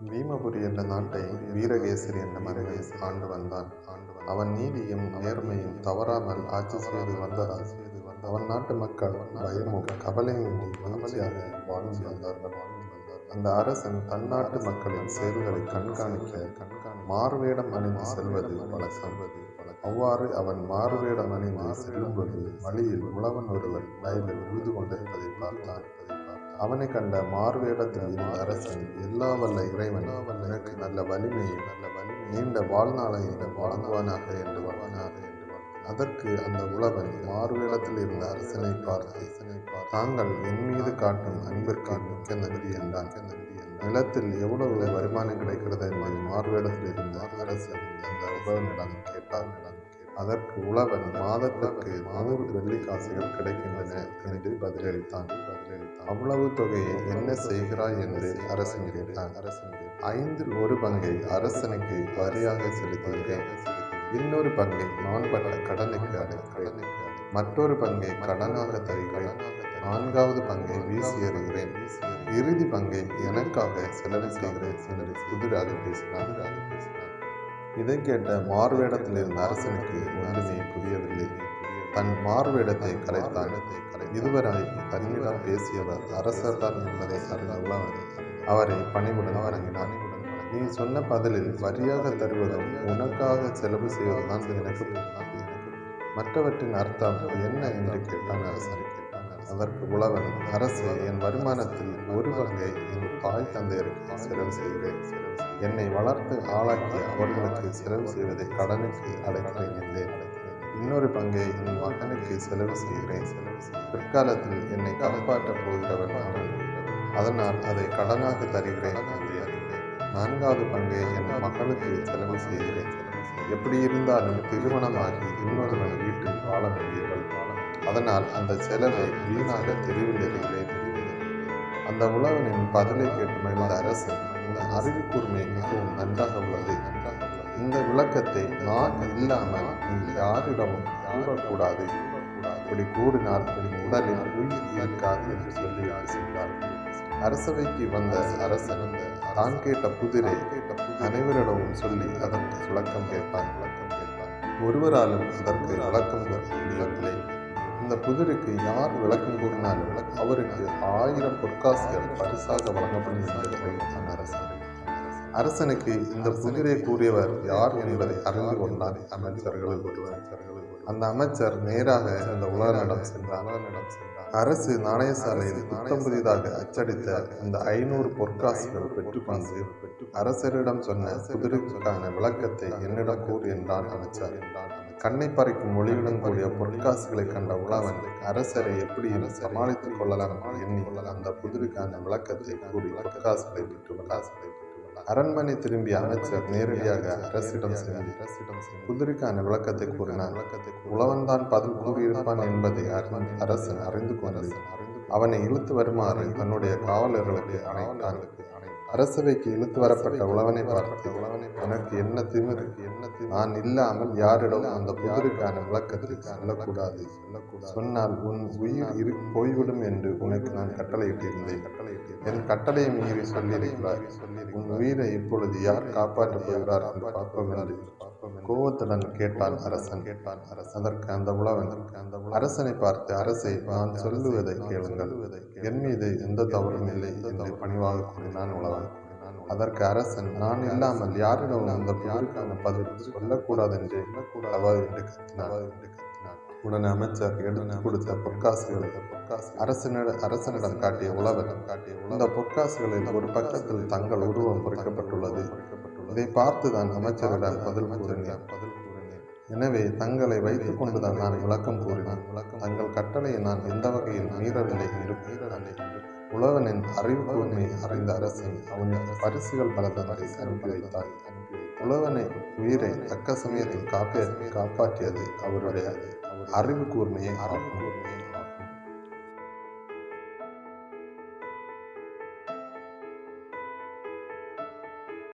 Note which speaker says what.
Speaker 1: பீமபுரி என்ற நாட்டை வீரகேசரி என்ற மன்னன் ஆண்டு வந்தான். அவன் நீதியும் நேர்மையும் தவறாமல் ஆட்சி செய்து வந்ததால் அவன் நாட்டு மக்கள் பயமும் கவலையின்றி மகிழ்ச்சியாக வாழ்ந்து வந்தார்கள். அந்த அரசன் தன் நாட்டு மக்களின் செயல்களை கண்காணிக்க மாறுவேடம் அணிந்து செல்வது வழக்கம். அவ்வாறு அவன் மாறுவேடம் அணிந்து செல்லும்போது வழியில் உழவன் ஒருவன் வயலில் உழுது கொண்டிருப்பதை பார்த்தான். அவனை கண்ட மார்வேடத்தில் இருந்த அரசன் எல்லா வல்ல இறைவன் எனக்கு நல்ல வலிமையும் நல்ல வலிமை நீண்ட வாழ்நாளையும் வழங்குவானாக என்று வாழ்னாக என்று அதற்கு அந்த உழவன் மார்வேடத்தில் இருந்த அரசனை பார்த்து தாங்கள் என் மீது காட்டும் அன்பிற்கு மிக்க நன்றி என்றான். நிலத்தில் எவ்வளவு வருமானம் கிடைக்கிறது என்பதை மார்வேடத்தில் இருந்த அரசன் அந்த உழவனிடம் கேட்டான். அதற்கு உழவன் மாதத்திற்கு நூறு வெள்ளி காசுகள் கிடைக்கின்றன என்று பதிலளித்தான். அவ்வளவு தொகையை என்ன செய்கிறாய் என்று அரசன் கேட்டான். அரசன் ஐந்தில் ஒரு பங்கை அரசனுக்கு வரியாக செலுத்துகிறேன் இன்னொரு பங்கை நான் பட்ட கடனுக்கு அடைக்கிறேன் மற்றொரு பங்கை கடனாக தருகிறேன் நான்காவது பங்கை வீசி எறிகிறேன். இறுதி பங்கை எனக்காக செலவு செய்கிறேன் என்று புதிராக பேசினார் இதை கேட்ட மார்வேடத்தில் இருந்த அரசனுக்கு ஒன்றுமே புரியவில்லை. தன் மார்வேடத்தை கலைத்தான். இதுவரை தன்னிடம் பேசியவர் அரசர்தான் என்பதை அறிந்த உழவர் அவரை பணிவுடன் வணங்கினான். நீ சொன்ன பதிலில் வரியாக தருவதும் உனக்காக செலவு செய்வதுதான் எனக்கு மற்றவற்றின் அர்த்தம் என்ன என்று கேட்டான் அரசன். அதற்கு உழவன் அரசு என் வருமானத்தில் ஒரு பங்கை என் தாய் தந்தையருக்கு செலவு செய்கிறேன். என்னை வளர்த்து ஆளாக்கி அவர்களுக்கு செலவு செய்வதை கடனுக்கு அடைக்கிறேன் என்றேன். இன்னொரு பங்கை என் மகனுக்கு செலவு செய்கிறேன். பிற்காலத்தில் என்னை காப்பாற்றப் போகிறவன் அவன் அதனால் அதை கடனாக தருகிறேன் நான்காவது பங்கை என் மகளுக்கு செலவு செய்கிறேன். எப்படி இருந்தாலும் திருமணமாகி இன்னொருவன் வீட்டில் வாழ வேண்டியவள் அதனால் அந்த செலவை வீணாக தெருவில் எறிகிறேன். அந்த உழவனின் பதிலை கேட்டு மகிழ்ந்த அரசு இந்த அறிவு கூர்மை மிகவும் நன்றாக உள்ளது. இந்த விளக்கத்தை நான் இல்லாமல் நீ யாரிடமும் கூறக்கூடாது. அப்படி கூறினால் உன் உடலில் உயிர் இருக்காது என்று சொல்லி சென்றார் அரசவைக்கு வந்த அரசன் தான் கேட்ட புதிரை அனைவரிடமும் சொல்லி அதற்கு விளக்கம் கேட்பான். விளக்கம் கேட்பான் ஒருவராலும் அதற்கு விளக்கம் முடியவில்லை இந்த புதிருக்கு யார் விளக்கம் கூறினாலும் அவருக்கு ஆயிரம் பொற்காசுகள் பரிசாக வழங்கப்படும் என்று அரசன். அரசனுக்கு இந்த புதிரை கூறியவர் யார் என்பதை அறிந்து கொண்டார் அமைச்சர்கள் அந்த அமைச்சர் நேராக அந்த உலகனிடம் சென்றார். அரசு நாணயசாலையில் புத்தம் புதிதாக அச்சடித்த இந்த ஐநூறு பொற்காசுகள் பெற்றுக்கொண்டு அரசரிடம் சொன்ன புதிருக்கான விளக்கத்தை என்னிடம் கூறு என்றான் அமைச்சர். என்றான் கண்ணை பறிக்கும் மொழியுடன் கூடிய பொற்காசுகளை கண்ட உழவன் அரசரை எப்படி சமாளித்துக் கொள்ளலாம்? எண்ணி அந்த புதிருக்கான விளக்கத்தை கூறி பொற்காசுகளை பெற்று காசுகளை அரண்மனை திரும்பிய அமைச்சர் நேரடியாக அரசிடம் சென்று அரசிடம் குதிரைக்கான விளக்கத்தை கூறினார் விளக்கத்தை உழவன்தான் பதில் கூறியிருப்பான் என்பதை அரசன் அறிந்து கொண்டது அவனை இழுத்து வருமாறு தன்னுடைய காவலர்களுக்கு அனைத்தான் அரசவைக்கு இழுத்து வரப்பட்ட உழவனை பார்த்து உழவனை உனக்கு என்ன திமிரு? என்ன நான் இல்லாமல் யாரிடம் அந்த புதிருக்கான விளக்கத்தை சொல்லக்கூடாது. சொல்லக்கூடாது சொன்னால் உன் உயிர் இரு போய்விடும் என்று உனக்கு நான் கட்டளையிட்டிருந்தேன். கட்டளையிட்டேன் என் கட்டளையை மீறி சொல்லியிருக்கிறார் உன் உயிரை இப்பொழுது யார் காப்பாற்றப் போகிறார்? என்று பார்ப்போம் என்று. கோவத்துடன் கேட்டான் அரசன் கேட்டான் அரசன். அதற்கு அந்த உழவன் அந்த அரசனை பார்த்து அரசை நான் சொல்லுவதை கேளுங்கள். என் மீது எந்த தவறும் இல்லை என்று பணிவாக கூறினான் உழவன் அதற்கு அரசன் நான் இல்லாமல் யாரிடம் அந்த யாருக்கான பதில் சொல்லக்கூடாது என்று சொல்லக்கூடாது? என்று கத்தினார் உடனே அமைச்சர் எடுத்து கொடுத்த பொற்காசுகளை அரசனிட அரசனிடம் காட்டிய உழவனிடம் காட்டிய இந்த பொற்காசுகளில் ஒரு பக்கத்தில் தங்கள் உருவம் பொறிக்கப்பட்டுள்ளது. இதை பார்த்துதான் அமைச்சரிடம் பதில் கூறினேன். பதில் கூறினேன். எனவே தங்களை வைத்துக் கொண்டுதான் நான் விளக்கம் கூறினேன். விளக்கம் தங்கள் கட்டளையை நான் எந்த வகையில் மீறவில்லை மீறவில்லை உழவனின் அறிவு கூர்மை அறிந்த அரசன் அவனின் பரிசுகள் பலதவரை அனுப்பி வைத்தார் உழவனை உயிரை தக்க சமயத்தில் காப்ப காப்பாற்றியது அவருடைய அறிவு கூர்மையை அறக்கூர்மையை